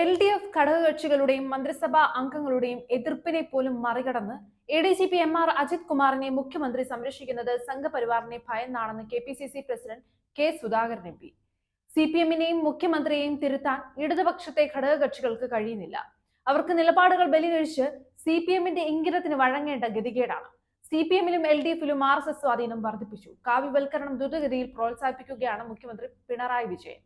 L D F ഘടകകക്ഷികളുടെയും മന്ത്രിസഭാ അംഗങ്ങളുടെയും എതിർപ്പിനെ പോലും മറികടന്ന് A D G P M R Ajith കുമാറിനെ മുഖ്യമന്ത്രി സംരക്ഷിക്കുന്നത് സംഘപരിവാറിനെ ഭയന്നാണെന്ന് K P C C president K Sudhakaran M P. C P എമ്മിനെയും മുഖ്യമന്ത്രിയെയും തിരുത്താൻ ഇടതുപക്ഷത്തെ ഘടകകക്ഷികൾക്ക് കഴിയുന്നില്ല. അവർക്ക് നിലപാടുകൾ ബലികഴിച്ച് സി പി എമ്മിന്റെ ഇംഗിതത്തിന് വഴങ്ങേണ്ട ഗതികേടാണ്. സി പി എമ്മിലും എൽ ഡി എഫിലും ആർ എസ് എസ് സ്വാധീനം വർദ്ധിപ്പിച്ചു. കാവ്യവൽക്കരണം ദ്രുതഗതിയിൽ പ്രോത്സാഹിപ്പിക്കുകയാണ് മുഖ്യമന്ത്രി പിണറായി വിജയൻ.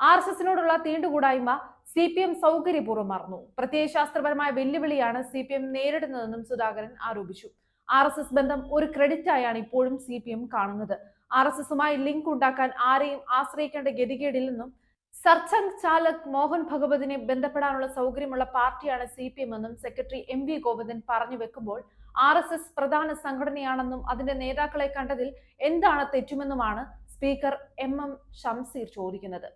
ആർ എസ് എസിനോടുള്ള തീണ്ടുകൂടായ്മ സി പി എം സൗകര്യപൂർവം മറന്നു. പ്രത്യയശാസ്ത്രപരമായ വെല്ലുവിളിയാണ് സി പി എം നേരിടുന്നതെന്നും സുധാകരൻ ആരോപിച്ചു. ആർ എസ് എസ് ബന്ധം ഒരു ക്രെഡിറ്റായാണ് ഇപ്പോഴും സി പി എം കാണുന്നത്. ആർ എസ് എസുമായി ലിങ്ക് ഉണ്ടാക്കാൻ ആരെയും ആശ്രയിക്കേണ്ട ഗതികേടില്ലെന്നും സർച്ചംഗ് ചാലക് മോഹൻ ഭഗവതിനെ ബന്ധപ്പെടാനുള്ള സൗകര്യമുള്ള പാർട്ടിയാണ് സി പി എം എന്നും സെക്രട്ടറി എം വി ഗോവിന്ദൻ പറഞ്ഞു വെക്കുമ്പോൾ ആർ എസ് എസ് പ്രധാന സംഘടനയാണെന്നും അതിന്റെ നേതാക്കളെ കണ്ടതിൽ എന്താണ് തെറ്റുമെന്നുമാണ് സ്പീക്കർ എം എം ഷംസീർ ചോദിക്കുന്നത്.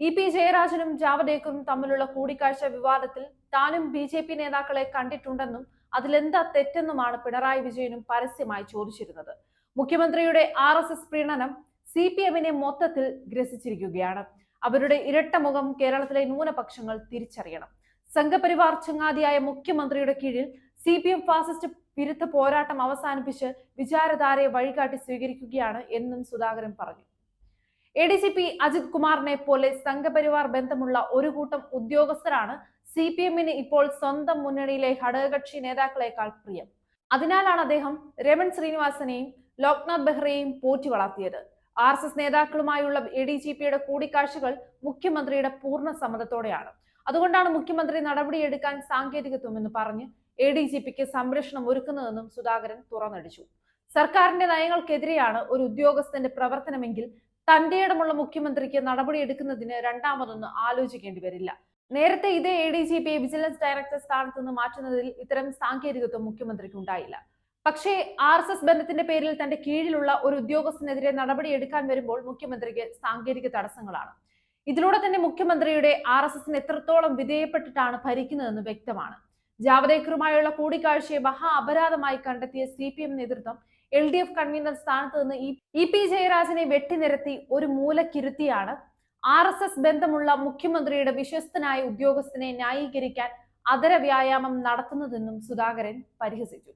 ഇ പി ജയരാജനും ജാവദേക്കറും തമ്മിലുള്ള കൂടിക്കാഴ്ച വിവാദത്തിൽ താനും ബി ജെ പി നേതാക്കളെ കണ്ടിട്ടുണ്ടെന്നും അതിലെന്താ തെറ്റെന്നുമാണ് പിണറായി വിജയനും പരസ്യമായി ചോദിച്ചിരുന്നത്. മുഖ്യമന്ത്രിയുടെ ആർ എസ് എസ് പ്രീണനം സി പി എമ്മിനെ മൊത്തത്തിൽ ഗ്രസിച്ചിരിക്കുകയാണ്. അവരുടെ ഇരട്ട മുഖം കേരളത്തിലെ ന്യൂനപക്ഷങ്ങൾ തിരിച്ചറിയണം. സംഘപരിവാർ ചങ്ങാതിയായ മുഖ്യമന്ത്രിയുടെ കീഴിൽ സി പി എം ഫാസിസ്റ്റ് വിരുദ്ധ പോരാട്ടം അവസാനിപ്പിച്ച് വിചാരധാരയെ വഴികാട്ടി സ്വീകരിക്കുകയാണ് എന്നും സുധാകരൻ പറഞ്ഞു. A D G P Ajith കുമാറിനെ പോലെ സംഘപരിവാർ ബന്ധമുള്ള ഒരു കൂട്ടം ഉദ്യോഗസ്ഥരാണ് സി പി എമ്മിന് ഇപ്പോൾ സ്വന്തം മുന്നണിയിലെ ഘടകകക്ഷി നേതാക്കളെക്കാൾ പ്രിയം. അതിനാലാണ് അദ്ദേഹം രമൺ ശ്രീനിവാസനെയും ലോക്നാഥ് ബെഹ്റയെയും പോറ്റി വളർത്തിയത്. ആർ എസ് എസ് നേതാക്കളുമായുള്ള എ ഡി ജി പിയുടെ കൂടിക്കാഴ്ചകൾ മുഖ്യമന്ത്രിയുടെ പൂർണ സമ്മതത്തോടെയാണ്. അതുകൊണ്ടാണ് മുഖ്യമന്ത്രി നടപടിയെടുക്കാൻ സാങ്കേതികത്വമെന്ന് പറഞ്ഞ് എ ഡി ജി പിക്ക് സംരക്ഷണം ഒരുക്കുന്നതെന്നും സുധാകരൻ തുറന്നടിച്ചു. സർക്കാരിന്റെ നയങ്ങൾക്കെതിരെയാണ് ഒരു ഉദ്യോഗസ്ഥന്റെ പ്രവർത്തനമെങ്കിൽ തന്റെ ഇടമുള്ള മുഖ്യമന്ത്രിക്ക് നടപടിയെടുക്കുന്നതിന് രണ്ടാമതൊന്നും ആലോചിക്കേണ്ടി വരില്ല. നേരത്തെ ഇതേ എ ഡി ജി പിയെ വിജിലൻസ് ഡയറക്ടർ സ്ഥാനത്ത് നിന്ന് മാറ്റുന്നതിൽ ഇത്തരം സാങ്കേതികത്വം മുഖ്യമന്ത്രിക്ക് ഉണ്ടായില്ല. പക്ഷേ ആർ എസ് എസ് ബന്ധത്തിന്റെ പേരിൽ തന്റെ കീഴിലുള്ള ഒരു ഉദ്യോഗസ്ഥനെതിരെ നടപടി എടുക്കാൻ വരുമ്പോൾ മുഖ്യമന്ത്രിക്ക് സാങ്കേതിക തടസ്സങ്ങളാണ്. ഇതിലൂടെ തന്നെ മുഖ്യമന്ത്രിയുടെ ആർ എസ് എസിന് എത്രത്തോളം വിധേയപ്പെട്ടിട്ടാണ് ഭരിക്കുന്നതെന്ന് വ്യക്തമാണ്. ജാവദേക്കറുമായുള്ള കൂടിക്കാഴ്ചയെ മഹാ അപരാധമായി കണ്ടെത്തിയ സി പി എം നേതൃത്വം എൽ ഡി എഫ് കൺവീനർ സ്ഥാനത്ത് നിന്ന് ഇ പി ജയരാജനെ വെട്ടിനിരത്തി ഒരു മൂലക്കിരുത്തിയാണ് ആർ എസ് എസ് ബന്ധമുള്ള മുഖ്യമന്ത്രിയുടെ വിശ്വസ്തനായ ഉദ്യോഗസ്ഥനെ ന്യായീകരിക്കാൻ അതര വ്യായാമം നടത്തുന്നതെന്നും സുധാകരൻ പരിഹസിച്ചു.